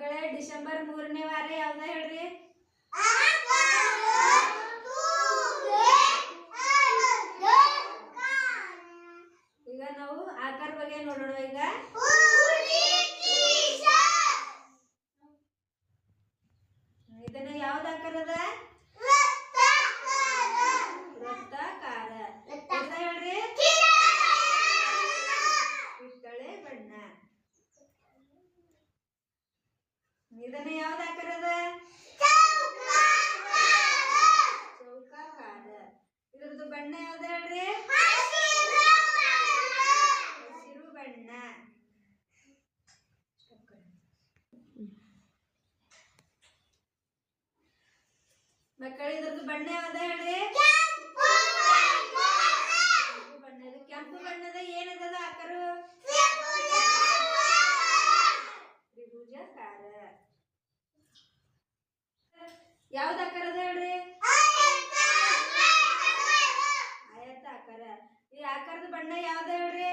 ಮಕ್ಕಳೇ, ಡಿಸೆಂಬರ್ ಮೂರನೇ ವಾರ ಯಾವ್ದ ಹೇಳ್ರಿ? ಈಗ ನಾವು ಆಕಾರ ಬಗ್ಗೆ ನೋಡೋಣ ಈಗ. ಇದನ್ನ ಯಾವ್ದು ಆಕಾರದ ವೃತ್ತಾಕಾರ ಹೆಸ್ರ ಹೇಳ್ರಿ ಕಿತ್ತಳೆ ಬಣ್ಣ ಇದನ್ನ ಯಾವ್ದು ಹಾಕಿರೋದ ಚೌಕಾಕಾರ ಇದ್ರದ್ದು ಬಣ್ಣ ಯಾವ್ದು ಹೇಳ್ರಿ? ಹಸಿರು ಬಣ್ಣ. ಮಕ್ಕಳು ಬಣ್ಣ ಯಾವ್ದು ಹೇಳ್ರಿ? ಯಾವ್ದು ಆಕಾರ ಹೇಳ್ರಿ? ಆಯತ ಆಕಾರ. ಈ ಆಕಾರದ ಬಣ್ಣ ಯಾವ್ದು ಹೇಳ್ರಿ?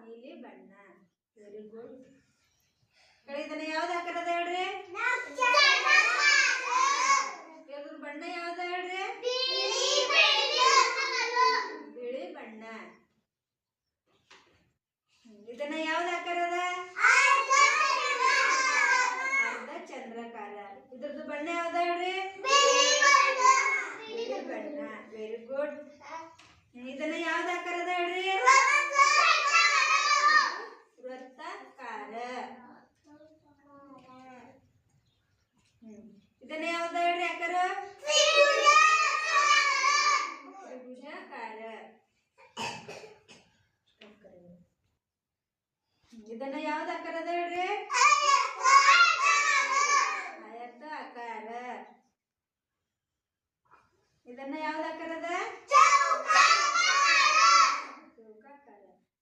ನೀಲಿ ಬಣ್ಣ. ವೆರಿ ಗುಡ್ ಇದನ್ನ ಯಾವ್ದು ಆಕಾರ ಹೇಳ್ರಿ ಇದ್ರ ಬಣ್ಣ ಯಾವ್ದು ಹೇಳ್ರಿ ಬಿಳಿ ಬಣ್ಣ ಹ್ಮ್. ಇದನ್ನ ಯಾವ್ದು ಆಕಾರ ಅದ ಅರ್ಧ ಚಂದ್ರಕಾರ ಇದ್ರದ್ದು ಬಣ್ಣ ಯಾವ್ದು ಹೇಳ್ರಿ? ಬಣ್ಣ. ವೆರಿ ಗುಡ್ ಇದನ್ನ ಯಾವ್ದು ಆಕಾರ ಅದ ಹೇಳ್ರಿ? ವೃತ್ತಾಕಾರ. ಇದನ್ನ ಯಾವ್ದು ಹೇಳ್ರಿ ಆಕಾರ? ತ್ರಿಭುಜಾಕಾರ. ಇದನ್ನ ಯಾವ್ದು ಆಕಾರ ಅದ ಇದನ್ನ ಆಕಾರದ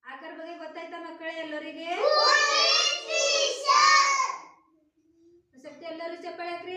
ಆಕಾರ ಬಗ್ಗೆ ಗೊತ್ತಾಯ್ತ ಮಕ್ಕಳೇ ಎಲ್ಲರಿಗೆ? ಎಲ್ಲರೂ ಚಪ್ಪಾಳೆ ಹಾಕ್ರಿ.